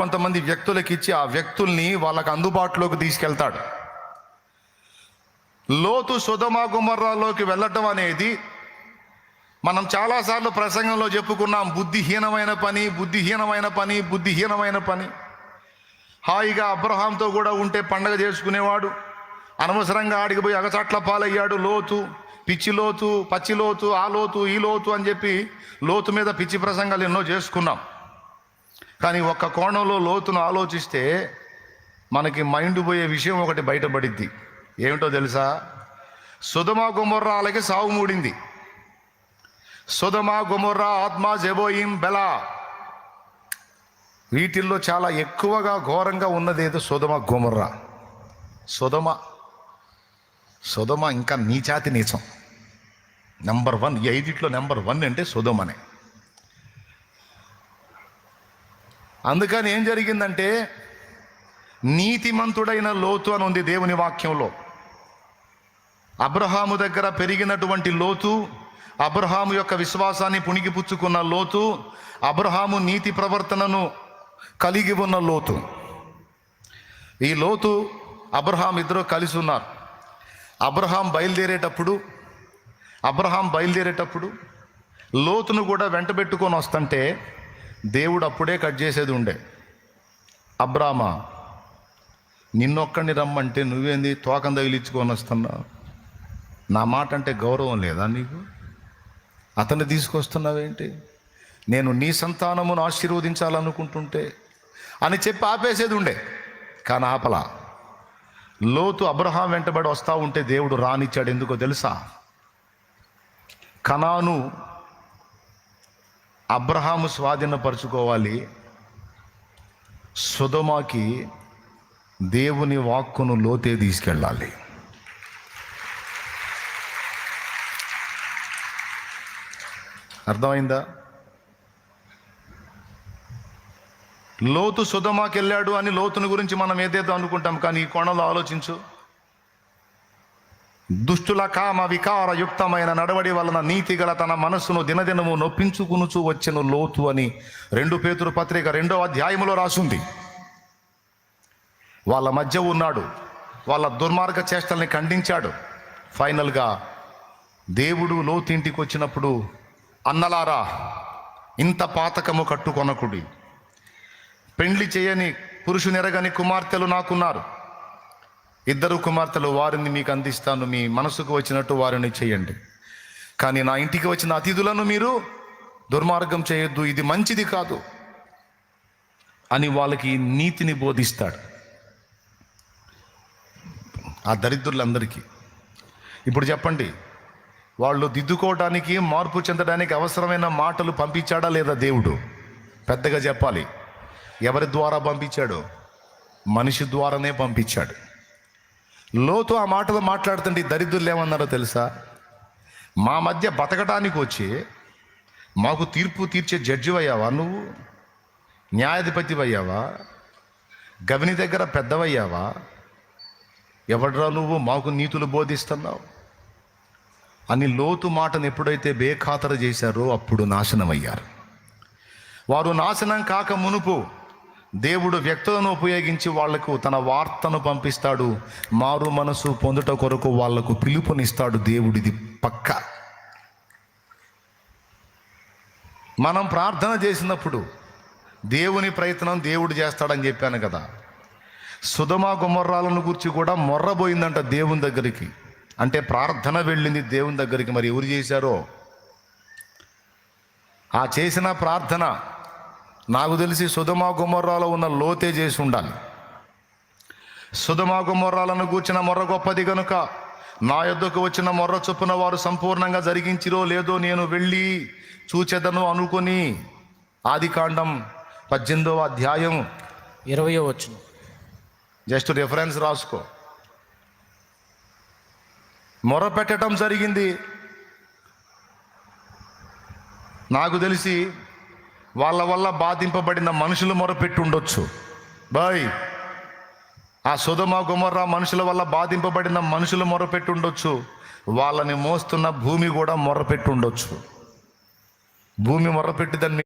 కొంతమంది వ్యక్తులకు ఇచ్చి ఆ వ్యక్తుల్ని వాళ్ళకు అందుబాటులోకి తీసుకెళ్తాడు. లోతు సుధమా గుమర్రాలోకి వెళ్ళటం అనేది మనం చాలాసార్లు ప్రసంగంలో చెప్పుకున్నాం బుద్ధిహీనమైన పని బుద్ధిహీనమైన పని బుద్ధిహీనమైన పని. హాయిగా అబ్రహాంతో కూడా ఉంటే పండగ చేసుకునేవాడు అనవసరంగా ఆడికి పోయి అగచాట్ల పాలయ్యాడు లోతు పిచ్చి లోతు పచ్చి లోతు ఆ లోతు ఈ లోతు అని చెప్పి లోతు మీద పిచ్చి ప్రసంగాలు ఎన్నో చేసుకున్నాం. కానీ ఒక్క కోణంలో లోతును ఆలోచిస్తే మనకి మైండ్ పోయే విషయం ఒకటి బయటపడిద్ది. ఏమిటో తెలుసా? సుధమా గుమర్రాలకి సావు మూడింది. సుధమా గుమర్రా ఆత్మా జెబోయిం బెలా. వీటిల్లో చాలా ఎక్కువగా ఘోరంగా ఉన్నది ఏదో సుధమ గుమర్రా. సుధమ సుధమ ఇంకా నీచాతి నీచం. నెంబర్ వన్ ఐదిట్లో నెంబర్ వన్ అంటే సుధమనే. అందుకని ఏం జరిగిందంటే నీతిమంతుడైన లోతు అని ఉంది దేవుని వాక్యంలో. అబ్రహాము దగ్గర పెరిగినటువంటి లోతు అబ్రహాము యొక్క విశ్వాసాన్ని పుణిగిపుచ్చుకున్న లోతు అబ్రహాము నీతి ప్రవర్తనను కలిగి ఉన్న లోతు. ఈ లోతు అబ్రహాం ఇద్దరు కలిసి ఉన్నారు. అబ్రహాం బయలుదేరేటప్పుడు అబ్రహాం బయలుదేరేటప్పుడు లోతును కూడా వెంటబెట్టుకొని వస్తుంటే దేవుడు అప్పుడే కట్ చేసేది ఉండే. అబ్రామా నిన్నొక్కడిని రమ్మంటే నువ్వేంది తోకం తగిలించుకొని వస్తున్నావు? నా మాట అంటే గౌరవం లేదా నీకు? అతన్ని తీసుకొస్తున్నావేంటి? నేను నీ సంతానమును ఆశీర్వదించాలనుకుంటుంటే అని చెప్పి ఆపేసేది ఉండే. కానీ ఆపల. లోతు అబ్రహాం వెంటబడి వస్తూ ఉంటే దేవుడు రానిచ్చాడు. ఎందుకో తెలుసా? కనాను అబ్రహాము స్వాధీనపరచుకోవాలి. సుధమాకి దేవుని వాక్కును లోతే తీసుకెళ్ళాలి. అర్థమైందా? లోతు సుధమాకి వెళ్ళాడు అని లోతుని గురించి మనం ఏదేదో అనుకుంటాం కానీ ఈ కోణంలో ఆలోచించు. దుష్టుల కామ వికారయుక్తమైన నడవడి వలన నీతిగల తన మనస్సును దినదినము నొప్పించుకునుచు వచ్చిన లోతు అని రెండు పేతురు పత్రిక రెండో అధ్యాయములో రాసుంది. వాళ్ళ మధ్య ఉన్నాడు. వాళ్ళ దుర్మార్గ చేష్టల్ని ఖండించాడు. ఫైనల్గా దేవుడు లోతింటికి వచ్చినప్పుడు అన్నలారా ఇంత పాతకము కట్టుకొనకుడి. పెండ్లి చేయని పురుషునెరగని కుమార్తెలు నాకున్నారు. ఇద్దరు కుమార్తెలు వారిని మీకు అందిస్తాను మీ మనసుకు వచ్చినట్టు వారిని చేయండి. కానీ నా ఇంటికి వచ్చిన అతిథులను మీరు దుర్మార్గం చేయొద్దు ఇది మంచిది కాదు అని వాళ్ళకి నీతిని బోధిస్తాడు. ఆ దరిద్రులందరికీ. ఇప్పుడు చెప్పండి వాళ్ళు దిద్దుకోవడానికి మార్పు చెందడానికి అవసరమైన మాటలు పంపించాడా లేదా దేవుడు? పెద్దగా చెప్పాలి ఎవరి ద్వారా పంపించాడు? మనిషి ద్వారానే పంపించాడు. లోతు ఆ మాటలు మాట్లాడుతుంటే ఈ దరిద్రులు ఏమన్నారో తెలుసా? మా మధ్య బతకడానికి వచ్చి మాకు తీర్పు తీర్చే జడ్జి అయ్యావా నువ్వు? న్యాయాధిపతి అయ్యావా? గవిని దగ్గర పెద్దవయ్యావా? ఎవడ్రా నువ్వు? మాకు నీతులు బోధిస్తున్నావు. అని లోతు మాటను ఎప్పుడైతే బేఖాతరు చేశారో అప్పుడు నాశనమయ్యారు. వారు నాశనం కాక మునుపు దేవుడు వ్యక్తులను ఉపయోగించి వాళ్ళకు తన వార్తను పంపిస్తాడు. మారు మనసు పొందుట కొరకు వాళ్ళకు పిలుపునిస్తాడు దేవుడిది పక్క. మనం ప్రార్థన చేసినప్పుడు దేవుని ప్రయత్నం దేవుడు చేస్తాడని చెప్పాను కదా. సుధమా గుమ్మర్రాలను గురించి కూడా మొర్రబోయిందంట దేవుని దగ్గరికి. అంటే ప్రార్థన వెళ్ళింది దేవుని దగ్గరికి. మరి ఎవరు చేశారో? ఆ చేసిన ప్రార్థన నాకు తెలిసి సుధమా గుమ్మర్రాలో ఉన్న లోతే చేసి ఉండాలి. సుధమా గుమ్మర్రాలను కూర్చిన మొర్ర గొప్పది గనుక నా యొద్దకు వచ్చిన మొర్ర చొప్పున వారు సంపూర్ణంగా జరిగించిరో లేదో నేను వెళ్ళి చూచెదను అనుకొని ఆది కాండం పద్దెనిమిదవ అధ్యాయం ఇరవయో వచ్చును జస్ట్ రిఫరెన్స్ రాసుకో. మొర పెట్టడం జరిగింది. నాకు తెలిసి వాళ్ళ వల్ల బాధింపబడిన మనుషులు మొరపెట్టి ఉండొచ్చు. బాయ్. ఆ సుధమ గుమర్రా మనుషుల వల్ల బాధింపబడిన మనుషులు మొరపెట్టి ఉండొచ్చు. వాళ్ళని మోస్తున్న భూమి కూడా మొరపెట్టి ఉండొచ్చు. భూమి మొరపెట్టి దాన్ని